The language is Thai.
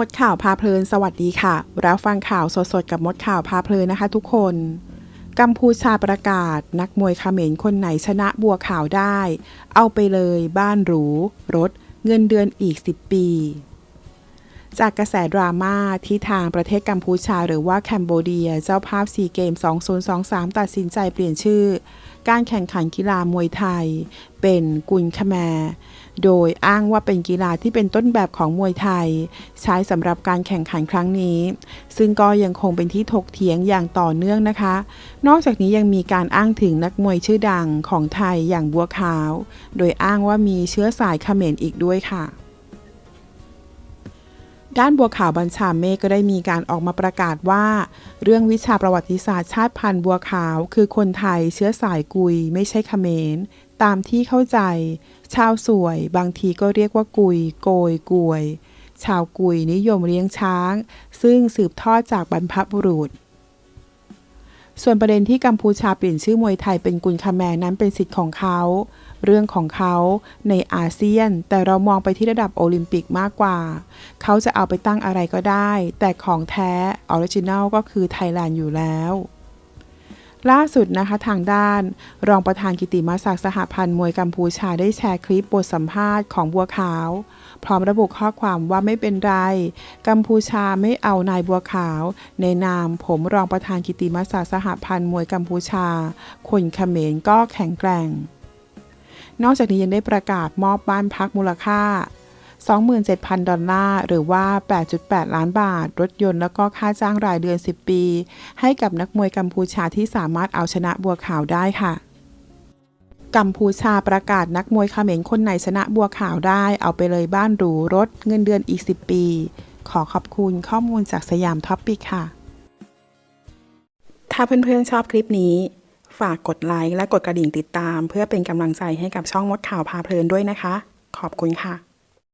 มดข่าวพาเพลินสวัสดีค่ะ รับฟังข่าวสดๆ กับมดข่าวพาเพลินนะคะทุกคน กัมพูชาประกาศ นักมวยเขมรคนไหนชนะบัวขาวได้ เอาไปเลยบ้านหรู รถ เงินเดือนอีก 10 ปี จากกระแสดราม่าที่ทางประเทศกัมพูชาหรือว่าแคนโบเดีย เจ้าภาพซีเกม 2023 ตัดสินใจเปลี่ยนชื่อ การแข่งขันกีฬามวยไทย เป็นกุนคแมร โดยอ้างว่าเป็นกีฬาที่เป็นต้นแบบของมวยไทย ใช้สำหรับการแข่งขันครั้งนี้ ซึ่งก็ยังคงเป็นที่ถกเถียงอย่างต่อเนื่องนะคะ นอกจากนี้ยังมีการอ้างถึงนักมวยชื่อดังของไทยอย่างบัวขาว โดยอ้างว่ามีเชื้อสายเขมรอีกด้วยค่ะ ด้านบัวขาวบัญชาเมฆก็ได้มีการออกมาประกาศว่า เรื่องวิชาประวัติศาสตร์ชาติพันธุ์บัวขาว คือคนไทยเชื้อสายกุย ไม่ใช่เขมร ตามที่เข้าใจ ชาวสวย บางทีก็เรียกว่ากุย โกยกวย ชาวกุยนิยมเลี้ยงช้าง ซึ่งสืบทอดจากบรรพบุรุษ ส่วนประเด็นที่กัมพูชาเปลี่ยนชื่อมวยไทยเป็นกุนคาแมนั้นเป็นสิทธิ์ของเขา เรื่องของเขาในอาเซียน แต่เรามองไปที่ระดับโอลิมปิกมากกว่า เขาจะเอาไปตั้งอะไรก็ได้ แต่ของแท้ออริจินัลก็คือไทยแลนด์อยู่แล้ว ล่าสุดนะคะทางด้าน รองประธานกิติมศักดิ์สหพันธ์มวยกัมพูชาได้แชร์คลิปบทสัมภาษณ์ของบัวขาว พร้อมระบุข้อความว่าไม่เป็นไร กัมพูชาไม่เอานายบัวขาว ในนามผมรองประธานกิติมศักดิ์สหพันธ์มวยกัมพูชา คนเขมรก็แข็งแกร่ง นอกจากนี้ยังได้ประกาศมอบบ้านพักมูลค่า 27,000 ดอลลาร์ หรือว่า 8.8 ล้านบาท รถยนต์แล้วก็ค่าจ้างรายเดือน 10 ปี ให้กับนักมวยกัมพูชาที่สามารถเอาชนะบัวขาวได้ค่ะกัมพูชาประกาศนักมวยเขมรคนไหนชนะบัวขาวได้ เอาไปเลยบ้านหรูรถเงินเดือนอีก 10 ปี ขอขอบคุณข้อมูลจากสยามท็อปปิกค่ะ ถ้าเพื่อนๆชอบคลิปนี้ ฝากกดไลค์และกดกระดิ่งติดตาม เพื่อเป็นกำลังใจให้กับช่องมดข่าวพาเพลินด้วยนะคะ ขอบคุณค่ะ